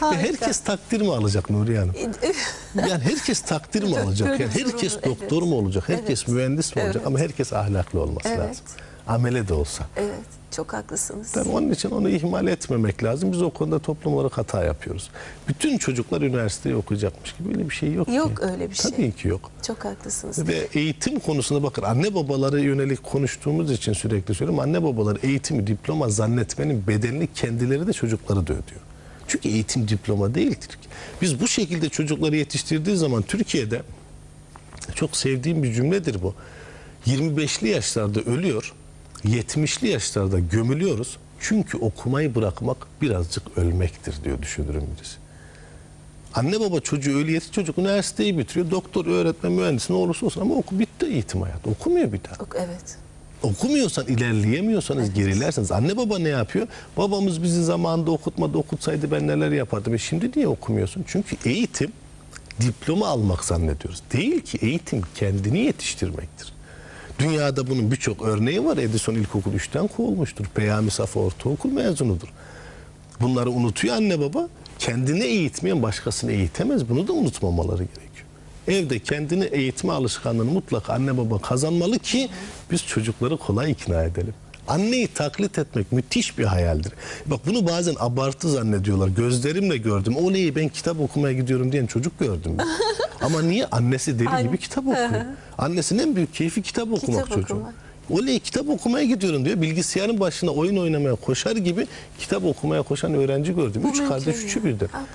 Harika. herkes takdir mi alacak Nuriye Hanım? Yani herkes takdir mi alacak? Yani herkes doktor mu olacak? Herkes Evet. mühendis mi olacak? Evet. Ama herkes ahlaklı olması Evet. lazım. Amele de olsa. Evet, çok haklısınız. Tabii onun için onu ihmal etmemek lazım. Biz o konuda toplum olarak hata yapıyoruz. Bütün çocuklar üniversiteyi okuyacakmış gibi öyle bir şey yok Yok ki. öyle bir şey. Tabii ki yok. Çok haklısınız. Ve eğitim konusunda bakın anne babalara yönelik konuştuğumuz için sürekli söylüyorum. Anne babalar eğitimi diploma zannetmenin bedelini kendileri de çocukları da ödüyor. Çünkü eğitim diploma değildir. Biz bu şekilde çocukları yetiştirdiği zaman Türkiye'de çok sevdiğim bir cümledir bu. 25'li yaşlarda ölüyor, 70'li yaşlarda gömülüyoruz. Çünkü okumayı bırakmak birazcık ölmektir diyor düşünürüm birisi. Anne baba çocuğu öyle yetiş çocuk üniversiteyi bitiriyor. Doktor, öğretmen, mühendis ne olursa olsun ama oku bitti eğitim hayatı. Okumuyor bir daha. Evet. Okumuyorsan, ilerleyemiyorsanız gerilersiniz. Anne baba ne yapıyor? Babamız bizi zamanında okutmadı, okutsaydı ben neler yapardım. E şimdi niye okumuyorsun? Çünkü eğitim diploma almak zannediyoruz. Değil ki eğitim kendini yetiştirmektir. Dünyada bunun birçok örneği var. Edison İlkokul 3'ten kovulmuştur. Peyami Safa Ortaokul mezunudur. Bunları unutuyor anne baba. Kendini eğitmeyen başkasını eğitemez. Bunu da unutmamaları gerekiyor. Evde kendini eğitme alışkanlığını mutlaka anne baba kazanmalı ki biz çocukları kolay ikna edelim. Anneyi taklit etmek müthiş bir hayaldir. Bak bunu bazen abartı zannediyorlar. Gözlerimle gördüm. Oley ben kitap okumaya gidiyorum diyen çocuk gördüm. ben. Ama niye? Annesi deli gibi kitap okuyor. Annesinin en büyük keyfi kitap okumak Kitap çocuğun. okumak. Oley kitap okumaya gidiyorum diyor. Bilgisayarın başına oyun oynamaya koşar gibi kitap okumaya koşan öğrenci gördüm. Bu Üç kardeş üçü birden. Ah,